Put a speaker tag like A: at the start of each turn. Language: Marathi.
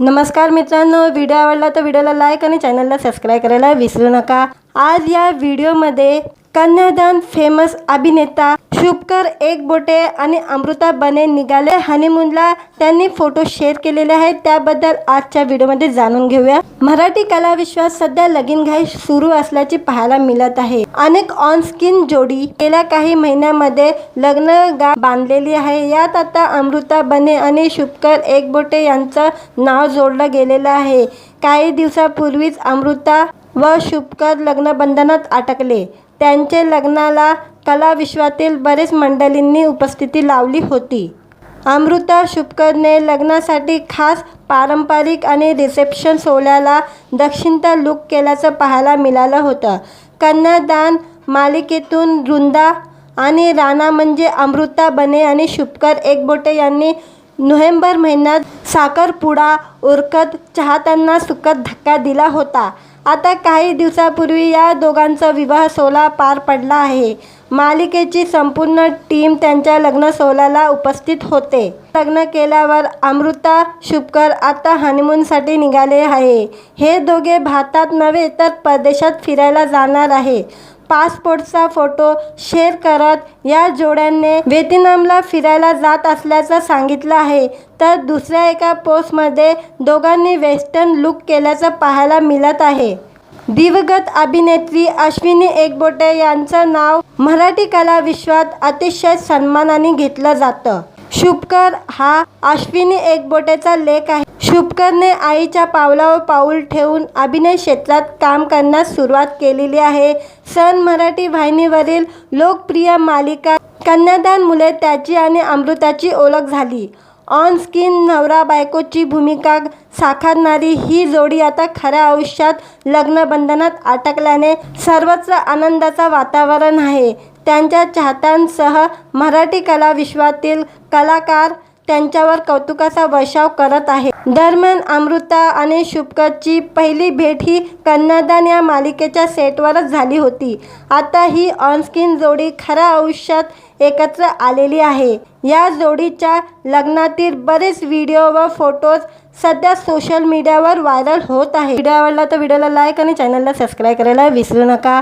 A: नमस्कार मित्रांनो व्हिडिओ आवडला तर व्हिडिओला लाईक आणि चॅनलला सबस्क्राईब करायला विसरू नका. आज या व्हिडिओमध्ये कन्यादान फेमस अभिनेता शुभकर एक बोटे आणि अमृता बने निघाले. हनीमूनला त्यांनी फोटो शेअर केलेले आहेत. त्याबद्दल आजच्या व्हिडिओमध्ये जाणून घेऊया. मराठी कला विश्वास सध्या लगीनघाई सुरू असल्याचे पाहायला मिळत आहे. अनेक ऑन स्किन जोडी गेल्या काही महिन्यामध्ये लग्न गा बांधलेली आहे. यात आता अमृता बने आणि शुभकर एकबोटे यांचं नाव जोडलं गेलेलं आहे. काही दिवसापूर्वीच अमृता व शुभकर लग्नबंधनात अटकले. त्यांचे लग्नाला कला विश्वातील बरेच मंडळींनी उपस्थिती लावली होती. अमृता शुभकरने लग्नासाठी खास पारंपरिक आणि रिसेप्शन सोहळ्याला दक्षिणता लुक केल्याचं पाहायला मिळालं होतं. कन्यादान मालिकेतून वृंदा आणि राणा म्हणजे अमृता बने आणि शुभकर एकबोटे यांनी नोव्हेंबर महिन्यात साखरपुडा उरकत चाहत्यांना सुखद धक्का दिला होता. आता काही दिवसापूर्वी या दोघांचा विवाह सोहळा पार पडला आहे. मालिकेची संपूर्ण टीम त्यांच्या लग्न सोहळ्याला उपस्थित होते. लग्न केल्यावर अमृता शुभकर आता हनीमूनसाठी निघाले आहे. हे दोघे भारतात नव्हे तर परदेशात फिरायला जाणार आहे पासपोर्टचा फोटो शेअर करत या जोड्याने व्हिएतनामला फिरायला जात असल्याचं सांगितलं आहे. तर दुसऱ्या एका पोस्टमध्ये दोघांनी वेस्टर्न लुक केल्याचं पाहायला मिळत आहे. दिवगत अभिनेत्री अश्विनी एकबोटे यांचं नाव मराठी कला विश्वात अतिशय सन्मानाने घेतलं जातं. शुभकर हा अश्विनी एकबोटेचा लेख आहे. शुभकरने आईच्या पावलावर पाऊल ठेवून अभिनय क्षेत्रात काम करण्यास सुरुवात केलेली आहे. सन मराठी वाहिनीवरील लोकप्रिय मालिका कन्यादान मुले त्याची आणि अमृताची ओळख झाली. ऑन स्किन नवरा बायकोची भूमिका साकारणारी ही जोडी आता खऱ्या आयुष्यात लग्नबंधनात अटकल्याने सर्वत्र आनंदाचं वातावरण आहे. त्यांच्या चाहत्यांसह मराठी कला विश्वातील कलाकार त्यांच्यावर कौतुकाचा वर्षाव करत आहे. दरम्यान अमृता आणि शुभकरची पहिली भेट ही कन्यादान या मालिकेच्या सेटवरच झाली होती. आता ही ऑनस्क्रीन जोडी खऱ्या आयुष्यात एकत्र आलेली आहे. या जोडीच्या लग्नातील बरेच व्हिडिओ व फोटोज सध्या सोशल मीडियावर व्हायरल होत आहे व्हिडिओ आवडला तर व्हिडिओला लाईक आणि चॅनलला सबस्क्राईब करायला विसरू नका.